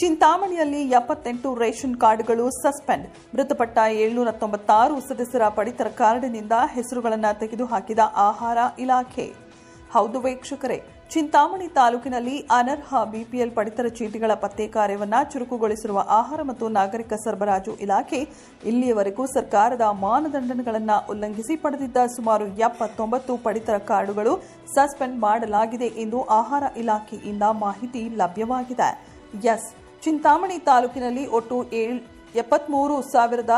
ಚಿಂತಾಮಣಿಯಲ್ಲಿ ಎಪ್ಪತ್ತೆಂಟು ರೇಷನ್ ಕಾರ್ಡ್ಗಳು ಸಸ್ಪೆಂಡ್. ಮೃತಪಟ್ಟ ಏಳ್ನೂರ ತೊಂಬತ್ತಾರು ಸದಸ್ಯರ ಪಡಿತರ ಕಾರ್ಡಿನಿಂದ ಹೆಸರುಗಳನ್ನು ತೆಗೆದುಹಾಕಿದ ಆಹಾರ ಇಲಾಖೆ. ಹೌದು ವೀಕ್ಷಕರೇ, ಚಿಂತಾಮಣಿ ತಾಲೂಕಿನಲ್ಲಿ ಅನರ್ಹ ಬಿಪಿಎಲ್ ಪಡಿತರ ಚೀಟಿಗಳ ಪತ್ತೆ ಕಾರ್ಯವನ್ನು ಚುರುಕುಗೊಳಿಸಿರುವ ಆಹಾರ ಮತ್ತು ನಾಗರಿಕ ಸರಬರಾಜು ಇಲಾಖೆ ಇಲ್ಲಿಯವರೆಗೂ ಸರ್ಕಾರದ ಮಾನದಂಡಗಳನ್ನು ಉಲ್ಲಂಘಿಸಿ ಪಡೆದಿದ್ದ ಸುಮಾರು ಎಪ್ಪತ್ತೊಂಬತ್ತು ಪಡಿತರ ಕಾರ್ಡುಗಳು ಸಸ್ಪೆಂಡ್ ಮಾಡಲಾಗಿದೆ ಎಂದು ಆಹಾರ ಇಲಾಖೆಯಿಂದ ಮಾಹಿತಿ ಲಭ್ಯವಾಗಿದೆ. ಎಸ್. ಚಿಂತಾಮಣಿ ತಾಲೂಕಿನಲ್ಲಿ ಒಟ್ಟು ಎಪ್ಪತ್ಮೂರು ಸಾವಿರದ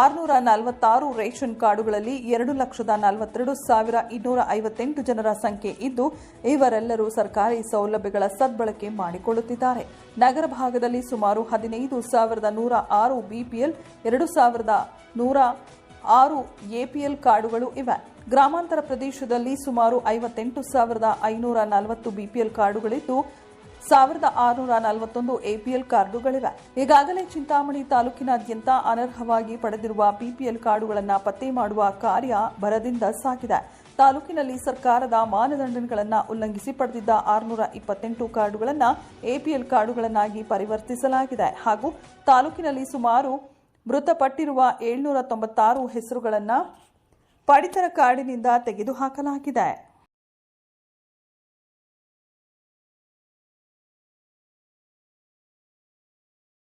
ಆರುನೂರ ನಲವತ್ತಾರು ರೇಷನ್ ಕಾರ್ಡುಗಳಲ್ಲಿ ಎರಡು ಲಕ್ಷದ ನಲವತ್ತೆರಡು ಸಾವಿರ ಇನ್ನೂರ ಐವತ್ತೆಂಟು ಜನರ ಸಂಖ್ಯೆ ಇದ್ದು, ಇವರೆಲ್ಲರೂ ಸರ್ಕಾರಿ ಸೌಲಭ್ಯಗಳ ಸದ್ಬಳಕೆ ಮಾಡಿಕೊಳ್ಳುತ್ತಿದ್ದಾರೆ. ನಗರ ಭಾಗದಲ್ಲಿ ಸುಮಾರು ಹದಿನೈದು ಸಾವಿರದ ನೂರ ಆರು ಬಿಪಿಎಲ್, ಎರಡು ಸಾವಿರದ ನೂರ ಆರು ಎಪಿಎಲ್ ಕಾರ್ಡುಗಳು ಇವೆ. ಗ್ರಾಮಾಂತರ ಪ್ರದೇಶದಲ್ಲಿ ಸುಮಾರು ಐವತ್ತೆಂಟು ಸಾವಿರದ ಐನೂರ ನಲವತ್ತು ಬಿಪಿಎಲ್ ಕಾರ್ಡುಗಳಿದ್ದು ಸಾವಿರದ ಆರುನೂರ ನಲವತ್ತೊಂದು ಎಪಿಎಲ್ ಕಾರ್ಡುಗಳಿವೆ. ಈಗಾಗಲೇ ಚಿಂತಾಮಣಿ ತಾಲೂಕಿನಾದ್ಯಂತ ಅನರ್ಹವಾಗಿ ಪಡೆದಿರುವ ಪಿಪಿಎಲ್ ಕಾರ್ಡುಗಳನ್ನು ಪತ್ತೆ ಮಾಡುವ ಕಾರ್ಯ ಭರದಿಂದ ಸಾಗಿದೆ. ತಾಲೂಕಿನಲ್ಲಿ ಸರ್ಕಾರದ ಮಾನದಂಡಗಳನ್ನು ಉಲ್ಲಂಘಿಸಿ ಪಡೆದಿದ್ದ ಆರುನೂರ ಇಪ್ಪತ್ತೆಂಟು ಕಾರ್ಡುಗಳನ್ನು ಎಪಿಎಲ್ ಕಾರ್ಡುಗಳನ್ನಾಗಿ ಪರಿವರ್ತಿಸಲಾಗಿದೆ. ಹಾಗೂ ತಾಲೂಕಿನಲ್ಲಿ ಸುಮಾರು ಮೃತಪಟ್ಟಿರುವ ಏಳ್ನೂರ ತೊಂಬತ್ತಾರು ಹೆಸರುಗಳನ್ನು ಪಡಿತರ ಕಾರ್ಡಿನಿಂದ ತೆಗೆದುಹಾಕಲಾಗಿದೆ.